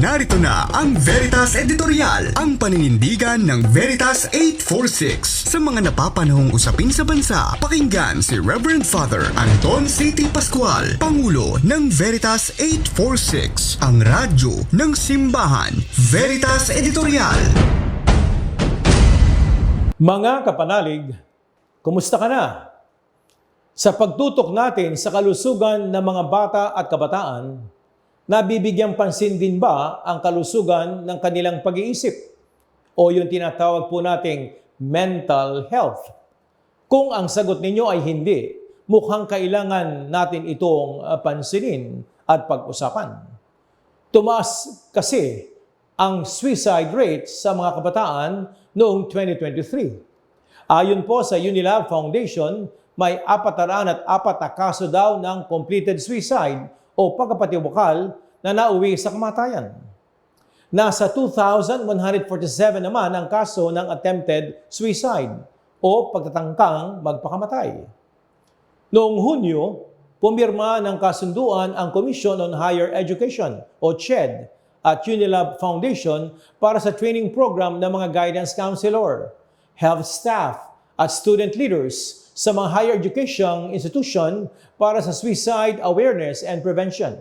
Narito na ang Veritas Editorial, ang paninindigan ng Veritas 846. Sa mga napapanahong usapin sa bansa, pakinggan si Reverend Father Anton C.T. Pascual, Pangulo ng Veritas 846, ang radyo ng simbahan. Veritas Editorial. Mga kapanalig, kumusta ka na? Sa pagtutok natin sa kalusugan ng mga bata at kabataan, nabibigyang pansin din ba ang kalusugan ng kanilang pag-iisip o yung tinatawag po nating mental health? Kung ang sagot ninyo ay hindi, mukhang kailangan natin itong uh, pansinin at pag-usapan. Tumaas kasi ang suicide rate sa mga kabataan noong 2023. Ayon po sa Unilab Foundation, may 404 na kaso daw ng completed suicide o pagkapatiwakal na nauwi sa kamatayan. Nasa 2,147 naman ang kaso ng attempted suicide o pagtatangkang magpakamatay. Noong Hunyo, pumirma ng kasunduan ang Commission on Higher Education o CHED at Unilab Foundation para sa training program ng mga guidance counselor, health staff at student leaders sa mga higher education institution para sa suicide awareness and prevention.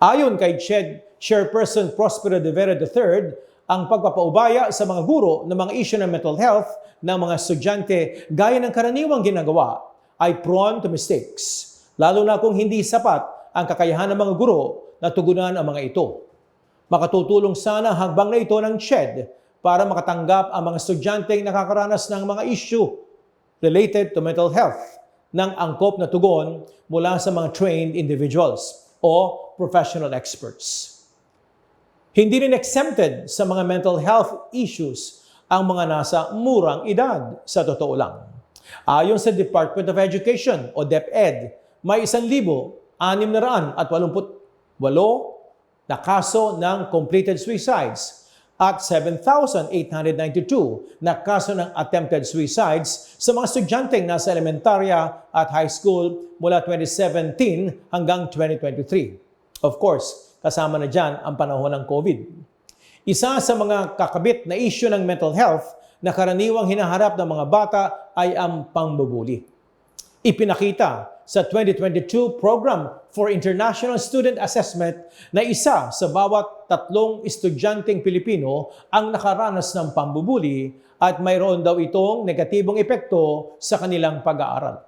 Ayon kay CHED Chairperson Prospero de Vera III, ang pagpapaubaya sa mga guro ng mga issue ng mental health ng mga estudyante gaya ng karaniwang ginagawa ay prone to mistakes, lalo na kung hindi sapat ang kakayahan ng mga guro na tugunan ang mga ito. Makatutulong sana hagbang na ito ng CHED para makatanggap ang mga estudyanteng nakakaranas ng mga issue related to mental health ng angkop na tugon mula sa mga trained individuals o professional experts. Hindi rin exempted sa mga mental health issues ang mga nasa murang edad sa totoo lang. Ayon sa Department of Education o DepEd, may 1,688 na kaso ng completed suicides at 7,892 na kaso ng attempted suicides sa mga estudyanteng nasa elementarya at high school mula 2017 hanggang 2023. Of course, kasama na dyan ang panahon ng COVID. Isa sa mga kakabit na issue ng mental health na karaniwang hinaharap ng mga bata ay ang pangbubuli. Ipinakita sa 2022 Program for International Student Assessment na isa sa bawat tatlong estudyanteng Pilipino ang nakaranas ng pambubuli at mayroon daw itong negatibong epekto sa kanilang pag-aaral.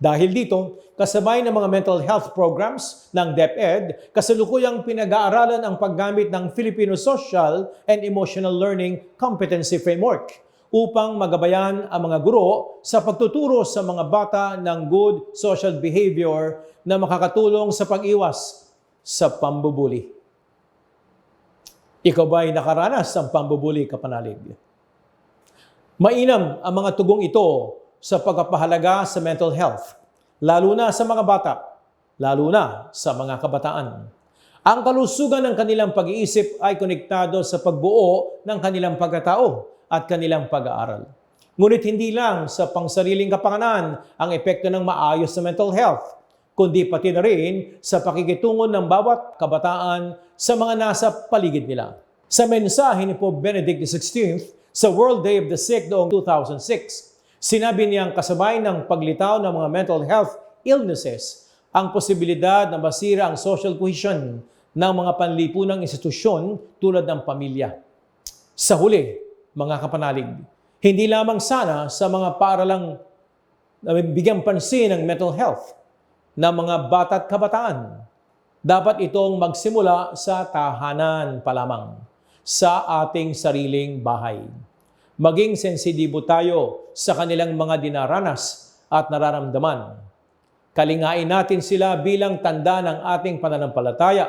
Dahil dito, kasabay ng mga mental health programs ng DepEd, kasalukuyang pinag-aaralan ang paggamit ng Filipino Social and Emotional Learning Competency Framework upang magabayan ang mga guro sa pagtuturo sa mga bata ng good social behavior na makakatulong sa pag-iwas sa pambubuli. Ikaw ba ay nakaranas ng pambubuli, kapanalig? Mainam ang mga tugong ito sa pagpapahalaga sa mental health, lalo na sa mga bata, lalo na sa mga kabataan. Ang kalusugan ng kanilang pag-iisip ay konektado sa pagbuo ng kanilang pagkatao at kanilang pag-aaral. Ngunit hindi lang sa pangsariling kapanganan ang epekto ng maayos na mental health, kundi pati na rin sa pakikitungo ng bawat kabataan sa mga nasa paligid nila. Sa mensahe ni Pope Benedict XVI sa World Day of the Sick noong 2006, sinabi niyang kasabay ng paglitaw ng mga mental health illnesses ang posibilidad na masira ang social cohesion ng mga panlipunang institusyon tulad ng pamilya. Sa huli, mga kapanalig. Hindi lamang sana sa mga paaralang na bigyan pansin ng mental health ng mga bata at kabataan. Dapat itong magsimula sa tahanan pa lamang, sa ating sariling bahay. Maging sensitibo tayo sa kanilang mga dinaranas at nararamdaman. Kalingain natin sila bilang tanda ng ating pananampalataya.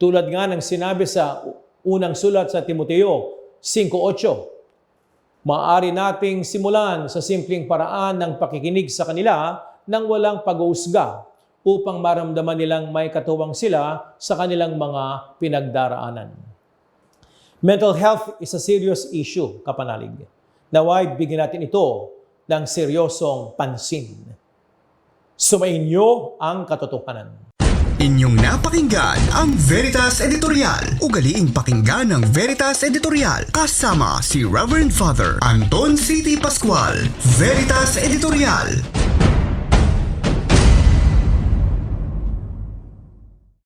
Tulad nga ng sinabi sa unang sulat sa Timoteo 5.8. Maaari nating simulan sa simpleng paraan ng pakikinig sa kanila nang walang pag-uusga upang maramdaman nilang may katuwang sila sa kanilang mga pinagdaraanan. Mental health is a serious issue, kapanalig. Naway bigyan natin ito ng seryosong pansin. Sumainyo ang katotohanan. Inyong napakinggan ang Veritas Editorial. Ugaliing pakinggan ng Veritas Editorial kasama si Reverend Father Anton City Pascual. Veritas Editorial.